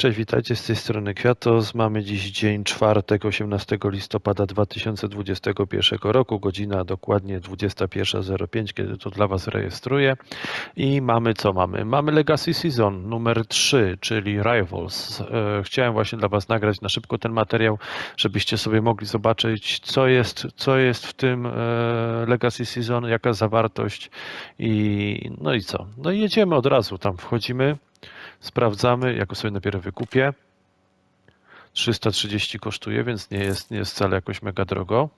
Cześć, witajcie z tej strony Kwiatos. Mamy dziś dzień czwartek, 18 listopada 2021 roku, godzina dokładnie 21.05, kiedy to dla Was rejestruję. I mamy co mamy? Mamy Legacy Season numer 3, czyli Rivals. E, Chciałem właśnie dla Was nagrać na szybko ten materiał, żebyście sobie mogli zobaczyć, co jest, co jest w tym e, Legacy Season, jaka zawartość i no i co. No i jedziemy od razu, tam wchodzimy. Sprawdzamy, jako sobie najpierw wykupię. 330 kosztuje, więc nie jest, nie jest wcale jakoś mega drogo.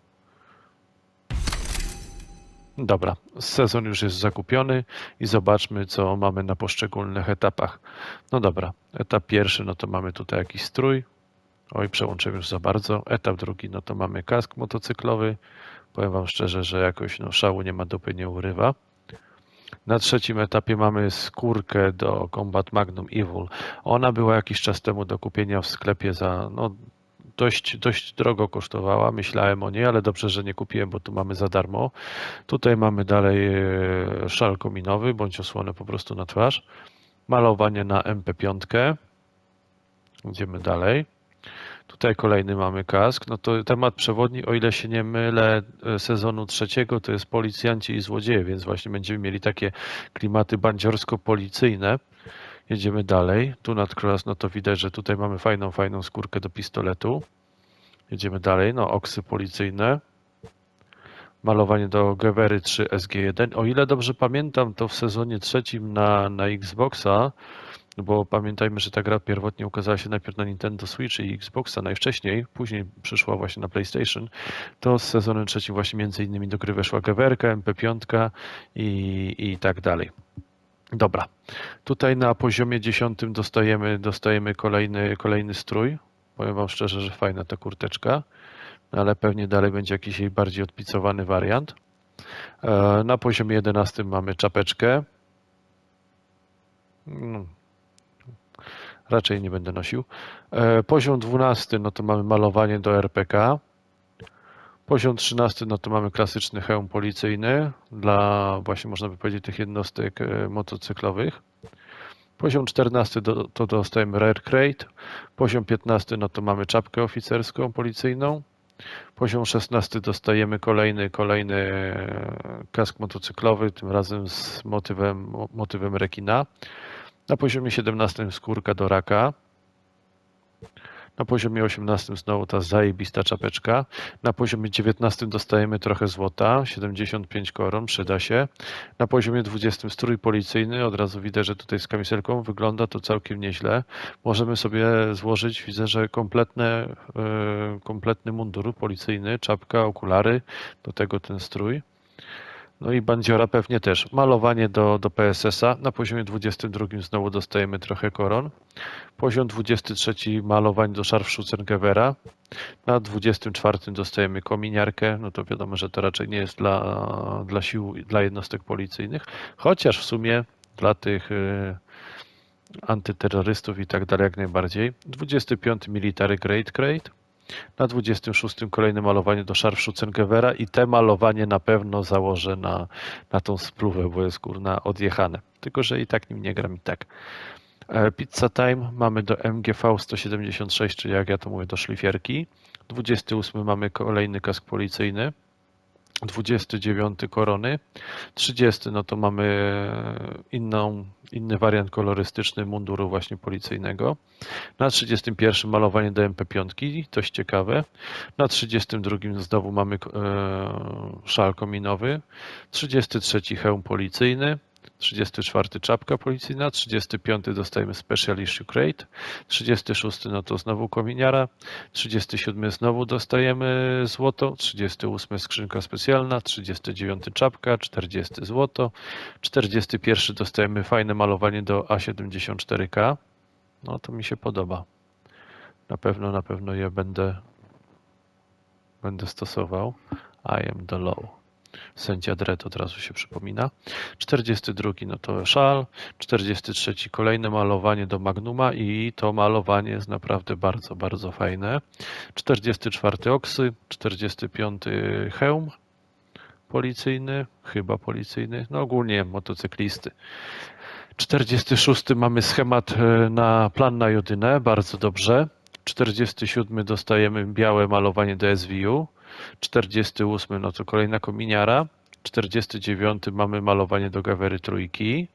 Dobra, sezon już jest zakupiony i zobaczmy, co mamy na poszczególnych etapach. No dobra, etap pierwszy, no to mamy tutaj jakiś strój. Oj, przełączyłem już za bardzo. Etap drugi, no to mamy kask motocyklowy. Powiem Wam szczerze, że jakoś no, szału nie ma dupy, nie urywa. Na trzecim etapie mamy skórkę do Combat Magnum Evil. Ona była jakiś czas temu do kupienia w sklepie za no, dość, dość drogo kosztowała. Myślałem o niej, ale dobrze, że nie kupiłem, bo tu mamy za darmo. Tutaj mamy dalej e, szal kominowy, bądź osłonę po prostu na twarz. Malowanie na MP5. Idziemy dalej. Tutaj kolejny mamy kask. No to temat przewodni, o ile się nie mylę, e, sezonu trzeciego to jest policjanci i złodzieje, więc właśnie będziemy mieli takie klimaty bandziorsko-policyjne. Jedziemy dalej. Tu nad cross, no to widać, że tutaj mamy fajną, fajną skórkę do pistoletu. Jedziemy dalej. No, oksy policyjne. Malowanie do Gewery 3 SG1. O ile dobrze pamiętam, to w sezonie trzecim na, na Xboxa bo pamiętajmy, że ta gra pierwotnie ukazała się najpierw na Nintendo Switch i Xboxa najwcześniej, później przyszła właśnie na PlayStation, to z sezonem trzecim właśnie między innymi do gry weszła Gewerka, MP5 i, i tak dalej. Dobra, tutaj na poziomie 10 dostajemy, dostajemy kolejny, kolejny strój. Powiem Wam szczerze, że fajna ta kurteczka, ale pewnie dalej będzie jakiś jej bardziej odpicowany wariant. E, Na poziomie 11 mamy czapeczkę. Raczej nie będę nosił. E, Poziom 12 no to mamy malowanie do RPK. Poziom 13 no to mamy klasyczny hełm policyjny dla właśnie można by powiedzieć tych jednostek e, motocyklowych. Poziom 14 do, to dostajemy Rare Crate. Poziom 15 no to mamy czapkę oficerską policyjną. Poziom 16 dostajemy kolejny, kolejny e, kask motocyklowy, tym razem z motywem, motywem rekina. Na poziomie 17 skórka do raka. Na poziomie 18 znowu ta zajebista czapeczka. Na poziomie 19 dostajemy trochę złota, 75 koron, przyda się. Na poziomie 20 strój policyjny, od razu widzę, że tutaj z kamizelką wygląda to całkiem nieźle. Możemy sobie złożyć, widzę, że kompletne, yy, kompletny mundur policyjny, czapka, okulary, do tego ten strój. No i bandziora pewnie też. Malowanie do, do PSS-a. Na poziomie 22 znowu dostajemy trochę koron. Poziom 23 malowań do Scharfschützengewehra. Na 24 dostajemy kominiarkę. No to wiadomo, że to raczej nie jest dla, dla sił, dla jednostek policyjnych. Chociaż w sumie dla tych y, antyterrorystów i tak dalej jak najbardziej. 25 Military Grade Crate. Na 26 kolejne malowanie do Scharfschützengewehra i te malowanie na pewno założę na, na tą spluwę, bo jest kurna odjechane. Tylko, że i tak nim nie gram i tak. E, Pizza Time mamy do MGV 176, czyli jak ja to mówię, do szlifierki. 28 mamy kolejny kask policyjny. 29 korony, 30 no to mamy inną, inny wariant kolorystyczny munduru właśnie policyjnego. Na 31 malowanie do MP5, dość ciekawe. Na 32 znowu mamy e, szal kominowy. 33 hełm policyjny. 34 czapka policyjna, 35 dostajemy Special Issue Crate, 36 no to znowu kominiara, 37 znowu dostajemy złoto, 38 skrzynka specjalna, 39 czapka, 40 złoto, 41 dostajemy fajne malowanie do A74K, no to mi się podoba. Na pewno, na pewno je będę, będę stosował. I am the low. Sędzia Dredd od razu się przypomina. 42 no to szal, 43 kolejne malowanie do Magnuma i to malowanie jest naprawdę bardzo, bardzo fajne. 44 oksy, 45 hełm policyjny, chyba policyjny, no ogólnie motocyklisty. 46 mamy schemat e, na plan na jodynę, bardzo dobrze. 47 dostajemy białe malowanie do SVU. 48 no to kolejna kominiara. 49 mamy malowanie do gawery trójki.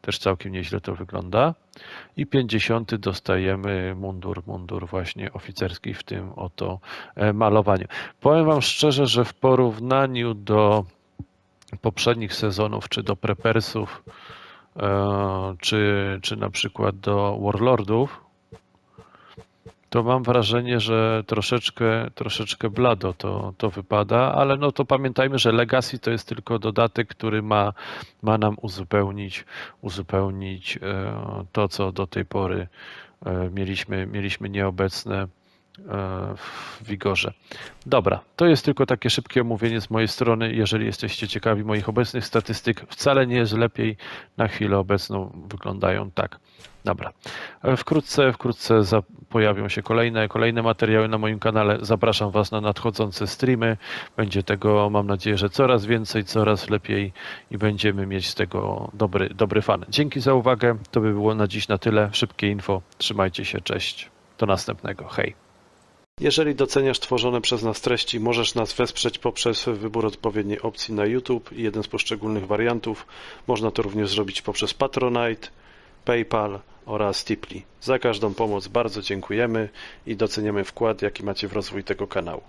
Też całkiem nieźle to wygląda. I 50 dostajemy mundur, mundur właśnie oficerski w tym oto e, malowaniu. Powiem Wam szczerze, że w porównaniu do poprzednich sezonów, czy do Prepersów, e, czy, czy na przykład do Warlordów, to mam wrażenie, że troszeczkę, troszeczkę blado to, to wypada, ale no to pamiętajmy, że Legacy to jest tylko dodatek, który ma, ma nam uzupełnić, uzupełnić e, to, co do tej pory e, mieliśmy, mieliśmy nieobecne w Wigorze. Dobra, to jest tylko takie szybkie omówienie z mojej strony. Jeżeli jesteście ciekawi moich obecnych statystyk, wcale nie jest lepiej. Na chwilę obecną wyglądają tak. Dobra. E, Wkrótce, wkrótce pojawią się kolejne, kolejne materiały na moim kanale. Zapraszam Was na nadchodzące streamy. Będzie tego, mam nadzieję, że coraz więcej, coraz lepiej i będziemy mieć z tego dobry, dobry fan. Dzięki za uwagę. To by było na dziś na tyle. Szybkie info. Trzymajcie się. Cześć. Do następnego. Hej. Jeżeli doceniasz tworzone przez nas treści, możesz nas wesprzeć poprzez wybór odpowiedniej opcji na YouTube i jeden z poszczególnych wariantów. Można to również zrobić poprzez Patronite, PayPal oraz Tipli. Za każdą pomoc bardzo dziękujemy i doceniamy wkład, jaki macie w rozwój tego kanału.